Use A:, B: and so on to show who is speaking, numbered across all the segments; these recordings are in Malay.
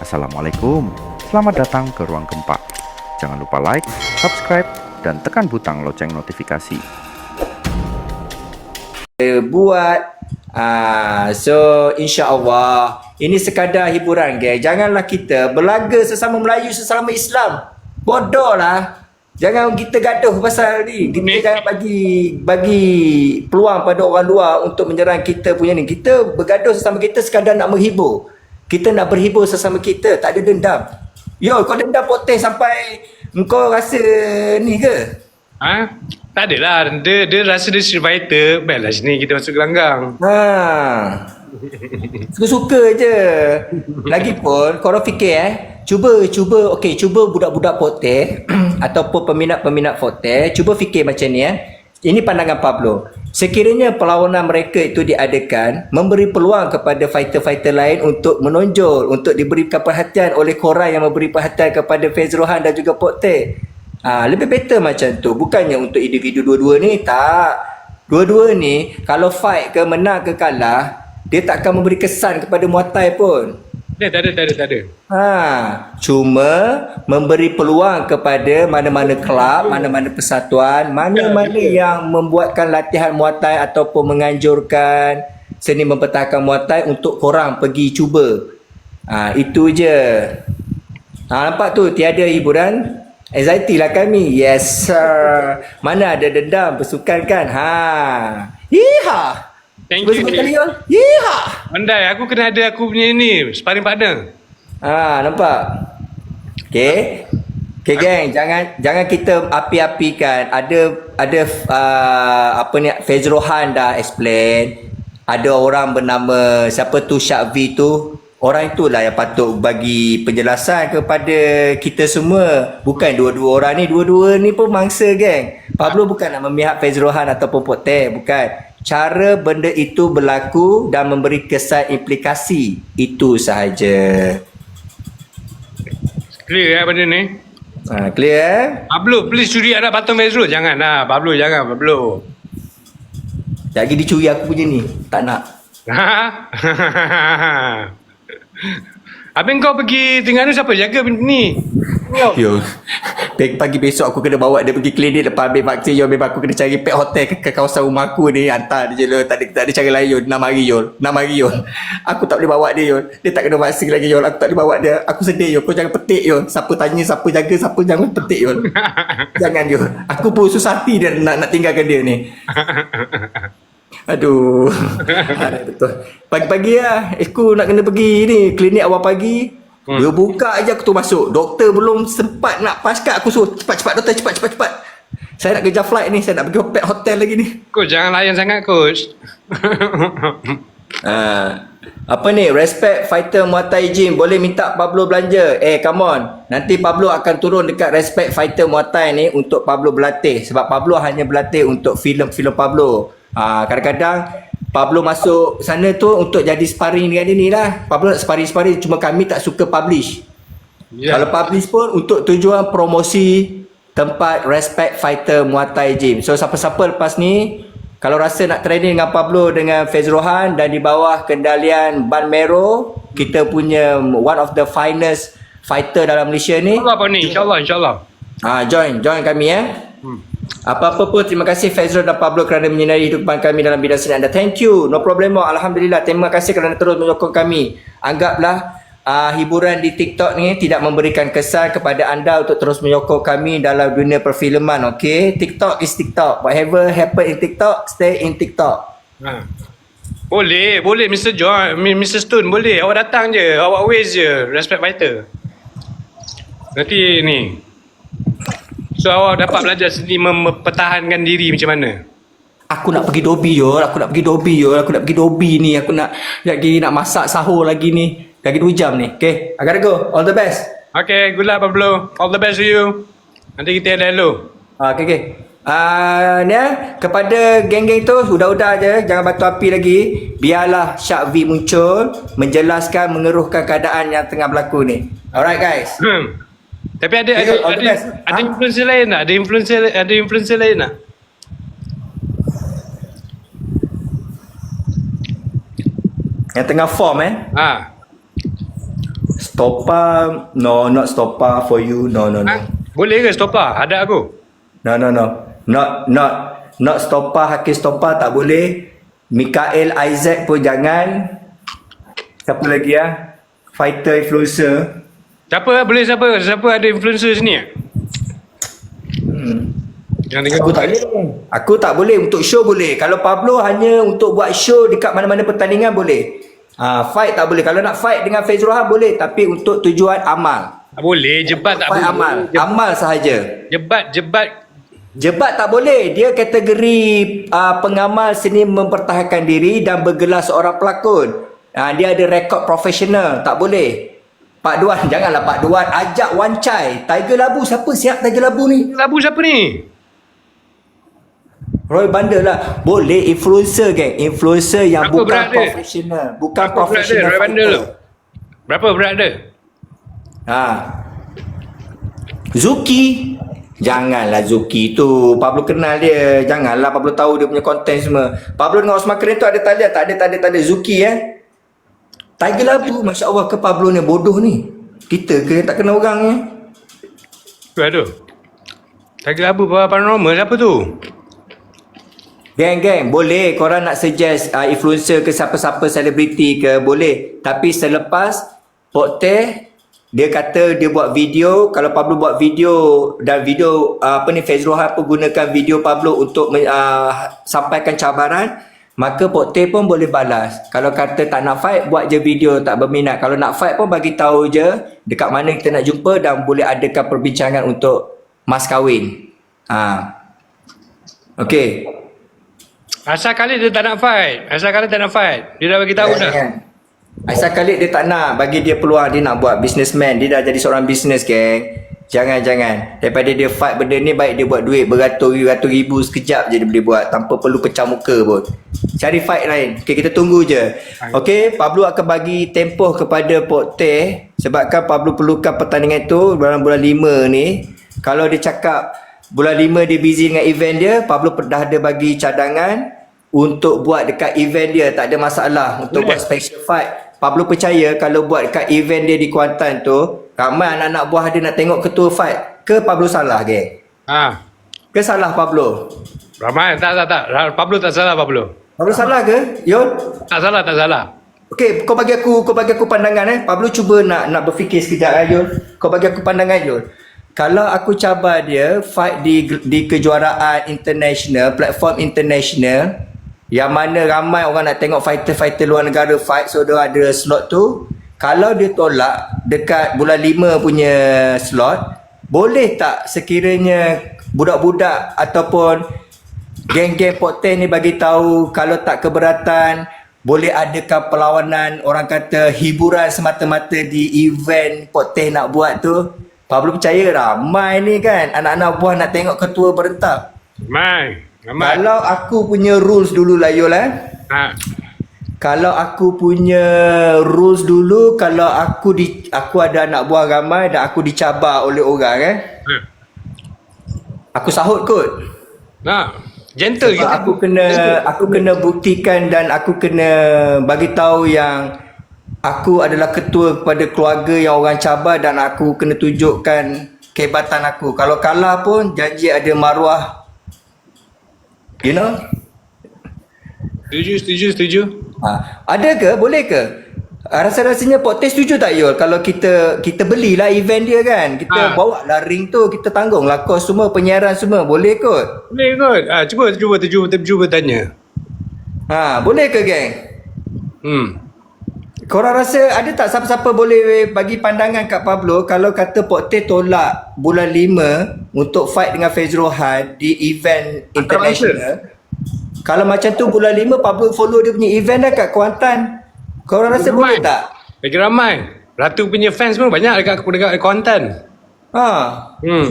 A: Assalamualaikum, selamat datang ke Ruang Gempa. Jangan lupa like, subscribe, dan tekan butang lonceng notifikasi.
B: buat. Ah, so insya-Allah ini sekadar hiburan geng. Janganlah kita berlaga sesama Melayu sesama Islam. Bodoh lah. Jangan kita gaduh pasal ni. Kita jangan bagi bagi peluang pada orang luar untuk menyerang kita punya ni. Kita bergaduh sesama kita sekadar nak menghibur. Kita nak berhibur sesama kita, tak ada dendam. Yo, kau dendam poteh sampai kau rasa ni ke?
C: Ha? Tak adalah. Dia, dia rasa dia fighter. Baiklah sini kita masuk gelanggang.
B: Ha. Suka-suka je. Lagipun korang fikir eh, cuba cuba okey, cuba budak-budak pote ataupun peminat-peminat pote, cuba fikir macam ni eh. Ini pandangan Pablo. Sekiranya perlawanan mereka itu diadakan, memberi peluang kepada fighter-fighter lain untuk menonjol, untuk diberikan perhatian oleh korang yang memberi perhatian kepada Faiz Rohan dan juga Pote. Ah, lebih better macam tu. Bukannya untuk individu dua-dua ni, tak. Dua-dua ni kalau fight ke menang ke kalah, dia tak akan memberi kesan kepada muatai pun.
C: Tak ada, tak ada, tak ada.
B: Ha, cuma memberi peluang kepada mana-mana kelab, mana-mana persatuan, mana-mana yang membuatkan latihan muatai ataupun menganjurkan seni mempertahankan muatai untuk korang pergi cuba. Ha, itu je. Ha, nampak tu tiada hiburan. Anxiety lah kami. Yes sir. Mana ada dendam bersukan kan? Ha. Yeehaw.
C: Thank
B: Cuba
C: you.
B: sebut kali ya. Yeehaw.
C: Pandai, aku kena ada aku punya ni. Sparring partner.
B: Ha, nampak? Okey. Okey geng, jangan jangan kita api-apikan. Ada ada uh, apa ni Faiz Rohan dah explain. Ada orang bernama siapa tu Syak V tu. Orang itulah yang patut bagi penjelasan kepada kita semua. Bukan dua-dua orang ni. Dua-dua ni pun mangsa geng. Pablo bukan nak memihak Faiz Rohan ataupun Pote. Bukan. Cara benda itu berlaku dan memberi kesan implikasi. Itu sahaja.
C: Clear eh benda ni?
B: Ha, clear eh?
C: Pablo, please curi anak patung Bezro. Jangan lah. Pablo, jangan. Pablo.
B: Lagi dicuri aku punya ni. Tak nak.
C: Ha? Habis kau pergi Terengganu siapa jaga ni?
B: Yo. Pagi, pagi besok aku kena bawa dia pergi klinik lepas ambil vaksin yo memang aku kena cari pet hotel ke, ke kawasan rumah aku ni hantar dia je lah. Tak ada, tak ada cara lain Yul. 6 hari Yul. 6 hari Yul. Aku tak boleh bawa dia Yul. Dia tak kena vaksin lagi Yul. Aku tak boleh bawa dia. Aku sedih Yul. Kau jangan petik Yul. Siapa tanya siapa jaga siapa jangan petik Yul. jangan Yul. Aku pun susah hati dia nak, nak tinggalkan dia ni. Aduh. Ada betul. Pagi-pagi lah. Aku nak kena pergi ni. Klinik awal pagi. Hmm. Dia buka aja aku tu masuk. Doktor belum sempat nak paskat. Aku suruh cepat-cepat doktor. Cepat, cepat. Saya nak kejar flight ni. Saya nak pergi pet hotel lagi ni.
C: Coach, jangan layan sangat coach.
B: Ha. Apa ni? Respect fighter Muay Thai Gym. Boleh minta Pablo belanja. Eh, come on. Nanti Pablo akan turun dekat Respect Fighter Muay Thai ni untuk Pablo berlatih. Sebab Pablo hanya berlatih untuk filem-filem Pablo. Ha, kadang-kadang Pablo masuk sana tu untuk jadi sparring dengan dia ni lah. Pablo nak sparring-sparring. Cuma kami tak suka publish.
C: Ya.
B: Kalau publish pun untuk tujuan promosi tempat Respect Fighter Muay Thai Gym. So siapa-siapa lepas ni kalau rasa nak training dengan Pablo dengan Faiz Rohan dan di bawah kendalian Ban Mero, kita punya one of the finest fighter dalam Malaysia ni.
C: InsyaAllah ni? InsyaAllah, insyaAllah.
B: Ah join, join kami eh.
C: Hmm.
B: Apa-apa pun terima kasih Faizrul dan Pablo kerana menyinari hidupan kami dalam bidang seni anda. Thank you. No problemo. Alhamdulillah. Terima kasih kerana terus menyokong kami. Anggaplah uh, hiburan di TikTok ni tidak memberikan kesan kepada anda untuk terus menyokong kami dalam dunia perfilman. Okay? TikTok is TikTok. Whatever happen in TikTok, stay in TikTok.
C: Ha. Boleh, boleh Mr. John, Mr. Stone boleh. Awak datang je, awak waste je. Respect fighter. Nanti ni. So awak dapat belajar sendiri mempertahankan diri macam mana.
B: Aku nak pergi Dobi yo, aku nak pergi Dobi yo, aku nak pergi Dobi ni, aku nak lagi nak masak sahur lagi ni. Lagi 2 jam ni. Okay, I gotta go. All the best.
C: Okay, good luck Pablo. All the best to you. Nanti kita hello.
B: Ah, okay, okay. Ah, ni eh, kepada geng-geng tu sudah-sudah je jangan batu api lagi. Biarlah Syak V muncul menjelaskan mengeruhkan keadaan yang tengah berlaku ni. Alright guys.
C: Hmm. Tapi ada ada ada, ada
B: Ha?
C: influencer lain tak? Ada influencer ada influencer lain tak?
B: Yang tengah form eh.
C: Ha.
B: Stopa, no, not stopa for you. No, no, no.
C: Ha? Boleh ke stopper? Ada aku.
B: No, no, no. Not, not, not stopa, Hakim stopa tak boleh. Mikael Isaac pun jangan. Siapa lagi ya? Fighter influencer.
C: Siapa boleh siapa? Siapa ada influencer sini?
B: Hmm.
C: Yang tengok
B: Aku tak boleh. Aku tak boleh untuk show boleh. Kalau Pablo hanya untuk buat show dekat mana-mana pertandingan boleh. Ah, fight tak boleh. Kalau nak fight dengan Faiz Rohan boleh tapi untuk tujuan amal.
C: Tak boleh, jebat tak boleh.
B: amal.
C: Jebat,
B: Amal sahaja.
C: jebat, jebat.
B: Jebat tak boleh. Dia kategori uh, pengamal seni mempertahankan diri dan bergelar seorang pelakon. Uh, dia ada rekod profesional. Tak boleh. Pak Duan, janganlah Pak Duan. Ajak Wan Chai. Tiger Labu. Siapa siap Tiger Labu ni?
C: Labu siapa ni?
B: Roy Bandel lah. Boleh influencer geng. Influencer yang
C: Berapa
B: bukan
C: dia?
B: profesional. Bukan
C: Berapa berat
B: profesional.
C: Roy tu.
B: fighter.
C: Berapa berat dia?
B: Ha. Zuki. Janganlah Zuki tu. Pablo kenal dia. Janganlah Pablo tahu dia punya konten semua. Pablo dengan Osman Keren tu ada talian. Tak ada, tak ada, tak ada. Zuki eh. Tiger Labu. Masya Allah ke Pablo ni bodoh ni. Kita ke tak kenal orang ni.
C: Tu ada. Tiger Labu paranormal siapa tu?
B: Geng, geng. Boleh korang nak suggest uh, influencer ke siapa-siapa selebriti ke. Boleh. Tapi selepas Pok Teh, dia kata dia buat video. Kalau Pablo buat video dan video uh, apa ni Faiz Rohan pun gunakan video Pablo untuk uh, sampaikan cabaran. Maka Pok Teh pun boleh balas. Kalau kata tak nak fight, buat je video tak berminat. Kalau nak fight pun bagi tahu je dekat mana kita nak jumpa dan boleh adakan perbincangan untuk mas kahwin. Ha. Okay.
C: Asal kali dia tak nak fight. Asal kali tak nak fight. Dia dah bagi tahu dah.
B: Jangan. Aisyah Khalid dia tak nak bagi dia peluang dia nak buat businessman. Dia dah jadi seorang business geng. Jangan jangan. Daripada dia fight benda ni baik dia buat duit beratus-ratus ribu sekejap je dia boleh buat tanpa perlu pecah muka pun. Cari fight lain. Okey kita tunggu je. Okey Pablo akan bagi tempoh kepada Pok Teh sebabkan Pablo perlukan pertandingan itu dalam bulan 5 ni. Kalau dia cakap bulan 5 dia busy dengan event dia, Pablo dah ada bagi cadangan untuk buat dekat event dia tak ada masalah untuk
C: Boleh.
B: buat special fight. Pablo percaya kalau buat dekat event dia di Kuantan tu, ramai anak-anak buah dia nak tengok ketua fight. Ke Pablo salah geng?
C: Ha.
B: Ke salah Pablo?
C: Ramai tak tak tak. Pablo tak salah Pablo.
B: Pablo salah ke? Yon?
C: Tak salah tak salah.
B: Okey, kau bagi aku kau bagi aku pandangan eh. Pablo cuba nak nak berfikir sekejap eh Yon. Kau bagi aku pandangan Yon. Kalau aku cabar dia fight di di kejuaraan international, platform international yang mana ramai orang nak tengok fighter-fighter luar negara fight so dia ada slot tu. Kalau dia tolak dekat bulan 5 punya slot, boleh tak sekiranya budak-budak ataupun geng-geng Pok Teh ni bagi tahu kalau tak keberatan boleh adakan perlawanan orang kata hiburan semata-mata di event Pok Teh nak buat tu Pablo percaya ramai ni kan anak-anak buah nak tengok ketua berentak
C: Ramai. Ramai.
B: kalau aku punya rules dulu lah Yul eh
C: Ha.
B: Kalau aku punya rules dulu kalau aku di aku ada anak buah ramai dan aku dicabar oleh orang eh
C: ha.
B: aku sahut kot
C: Nah. Gentle
B: Sebab
C: kita.
B: aku kena aku kena buktikan dan aku kena bagi tahu yang aku adalah ketua kepada keluarga yang orang cabar dan aku kena tunjukkan kehebatan aku. Kalau kalah pun janji ada maruah. You know?
C: Setuju, setuju, setuju.
B: Ha, ada ke? Boleh ke? Ah, Rasa-rasanya Teh setuju tak Yul Kalau kita kita belilah event dia kan Kita
C: Ha.
B: bawa lah ring tu Kita tanggung lah kos semua Penyiaran semua Boleh kot?
C: Boleh kot. Ah, cuba, cuba, cuba, cuba, cuba tanya.
B: Ha, boleh ke geng?
C: Hmm.
B: Korang rasa ada tak siapa-siapa boleh bagi pandangan kat Pablo kalau kata Pok Teh tolak bulan 5 untuk fight dengan Faiz Rohan di event international. Kalau macam tu bulan 5 Pablo follow dia punya event dah kat Kuantan. Korang rasa
C: Ramai.
B: boleh tak?
C: Lagi ramai. Ratu punya fans pun banyak dekat dekat Kuantan.
B: Ha.
C: Hmm.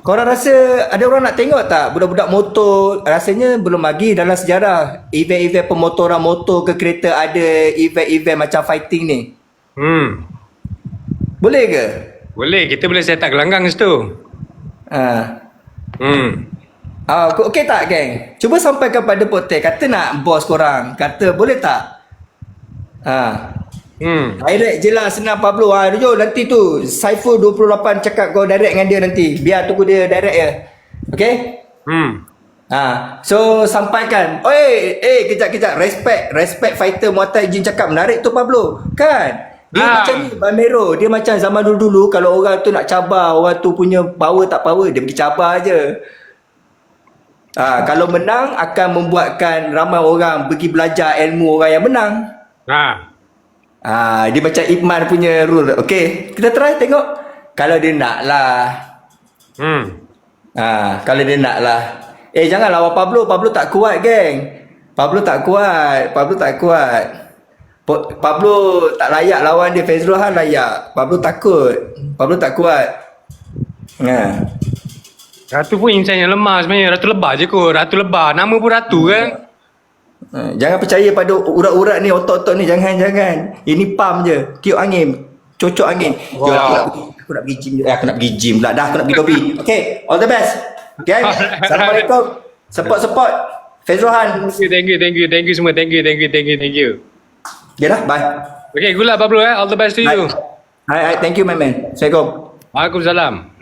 B: Korang rasa ada orang nak tengok tak budak-budak motor rasanya belum lagi dalam sejarah event-event pemotoran motor ke kereta ada event-event macam fighting ni.
C: Hmm.
B: Boleh ke?
C: Boleh, kita boleh set up gelanggang situ.
B: Ha.
C: Hmm.
B: Ah, uh, okey tak geng? Cuba sampaikan pada Potek kata nak bos korang. Kata boleh tak? Ha.
C: Hmm.
B: Direct je lah senang Pablo. Ha, jom nanti tu Saiful 28 cakap kau direct dengan dia nanti. Biar tunggu dia direct je. Okay?
C: Hmm.
B: Ha, so sampaikan. Oi, eh kejap kejap. Respect, respect fighter Muay Jin cakap menarik tu Pablo. Kan? Dia
C: Ah.
B: macam ni Bamero, dia macam zaman dulu-dulu kalau orang tu nak cabar, orang tu punya power tak power, dia pergi cabar je. Ah, kalau menang akan membuatkan ramai orang pergi belajar ilmu orang yang menang.
C: Ha.
B: Ah, dia macam Iman punya rule. Okey, kita try tengok. Kalau dia nak lah.
C: Hmm.
B: Ah, kalau dia nak lah. Eh jangan lawan Pablo, Pablo tak kuat geng. Pablo tak kuat, Pablo tak kuat. Pablo tak layak lawan dia Fezrul Han layak. Pablo takut. Pablo tak kuat. Ha.
C: Ratu pun insan yang lemah sebenarnya. Ratu lebah je kot. Ratu lebah. Nama pun Ratu kan?
B: Ha, Jangan percaya pada urat-urat ni, otot-otot ni. Jangan, jangan. Ini pam je. Tiup angin. Cocok angin.
C: Wow.
B: aku, nak, aku nak pergi gym. Eh, aku nak pergi gym pula. Dah, aku nak pergi lobby. Okay, all the best. Okay, Assalamualaikum. Support-support. Fezrul Han.
C: Thank you, thank you, thank you, thank you semua. Thank you, thank you, thank you, thank you.
B: Okay dah, bye.
C: Okay, good luck Pablo eh. All the best to you.
B: Hai, hai, thank you my man. Assalamualaikum.
C: Waalaikumsalam.